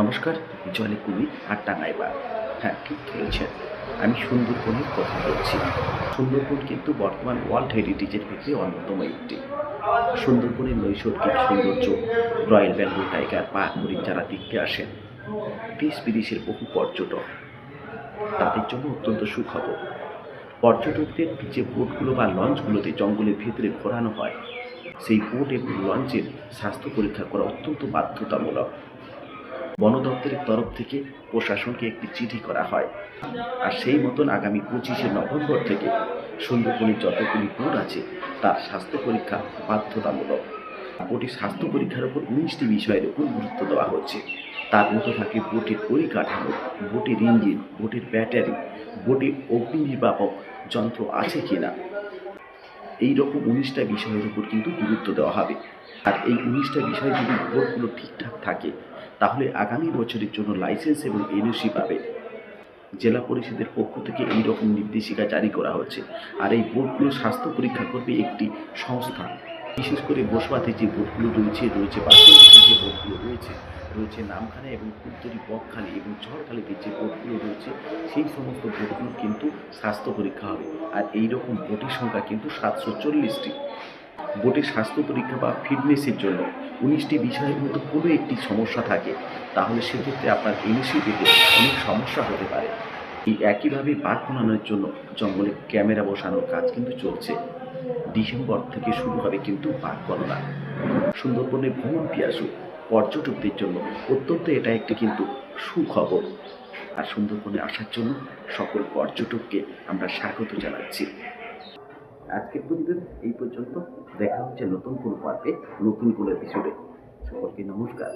নমস্কার, জলে কুমির আর টাঙ্গাইবা হ্যাঁ ঠিক ধরেছেন আমি সুন্দরবনের কথা বলছি। সুন্দরবন কিন্তু বর্তমান ওয়ার্ল্ড হেরিটেজের ভিতরে অন্যতম একটি। সুন্দরবনের নৈসর্গিক সৌন্দর্য রয়্যাল বেঙ্গল টাইগার বা হরিণ যারা দেখতে আসেন, দেশ বিদেশের বহু পর্যটক, তাদের জন্য অত্যন্ত সুখবর। পর্যটকদের যে বোটগুলো বা লঞ্চগুলোতে জঙ্গলের ভেতরে ঘোরানো হয়, সেই বোট এবং লঞ্চের স্বাস্থ্য পরীক্ষা করা অত্যন্ত বাধ্যতামূলক। বন দপ্তরের তরফ থেকে প্রশাসনকে একটি চিঠি করা হয়। আর সেই মতন আগামী পঁচিশে নভেম্বর থেকে সুন্দরবনের যতগুলি বোট আছে, তার স্বাস্থ্য পরীক্ষা বাধ্যতামূলক। বোটের স্বাস্থ্য পরীক্ষার উপর উনিশটি বিষয়ের উপর গুরুত্ব দেওয়া হচ্ছে তার মধ্যে থাকে বোটের পরিকাঠামো বোটের ইঞ্জিন বোটের ব্যাটারি বোটে অগ্নি নির্বাপক যন্ত্র আছে কিনা এই রকম উনিশটা বিষয়ের উপর কিন্তু গুরুত্ব দেওয়া হবে। আর এই উনিশটা বিষয় যদি বোর্ডগুলো ঠিকঠাক থাকে তাহলে আগামী বছরের জন্য লাইসেন্স এবং এনওসি পাবে। জেলা পরিষদের পক্ষ থেকে এই রকম নির্দেশিকা জারি করা হচ্ছে। আর এই বোর্ডগুলো স্বাস্থ্য পরীক্ষা করবে একটি সংস্থা। বিশেষ করে বসবাতে যে বোর্ডগুলো রয়েছে রয়েছে বাসন্তী যে বোর্ডগুলো রয়েছে রয়েছে নামখানা এবং উত্তরি বকখালি এবং ঝড়খালিতে যে বোর্ডগুলো রয়েছে, সেই সমস্ত বোর্ডগুলো কিন্তু স্বাস্থ্য পরীক্ষা হবে। আর এই রকম বোটের সংখ্যা কিন্তু সাতশো চল্লিশটি। বোটের স্বাস্থ্য পরীক্ষা বা ফিটনেসের জন্য উনিশটি বিষয়ের মধ্যে কোনো একটি সমস্যা থাকে, তাহলে সেক্ষেত্রে আপনার এনএসি পেতে অনেক সমস্যা হতে পারে। এই একইভাবে বাঘ বানানোর জন্য জঙ্গলে ক্যামেরা বসানোর কাজ কিন্তু চলছে। ডিসেম্বর থেকে শুরু হবে কিন্তু বাঘ গণনা সুন্দরবনে ভ্রমণ পিয়াসু পর্যটকদের জন্য অত্যন্ত এটা একটি কিন্তু সুখবর। আর সুন্দরবনে আসার জন্য সকল পর্যটককে আমরা স্বাগত জানাচ্ছি। আজকের প্রতিবেদন এই পর্যন্ত। দেখা হচ্ছে নতুন কোনো পর্বে নতুন কোনো এপিসোডে সকলকে নমস্কার।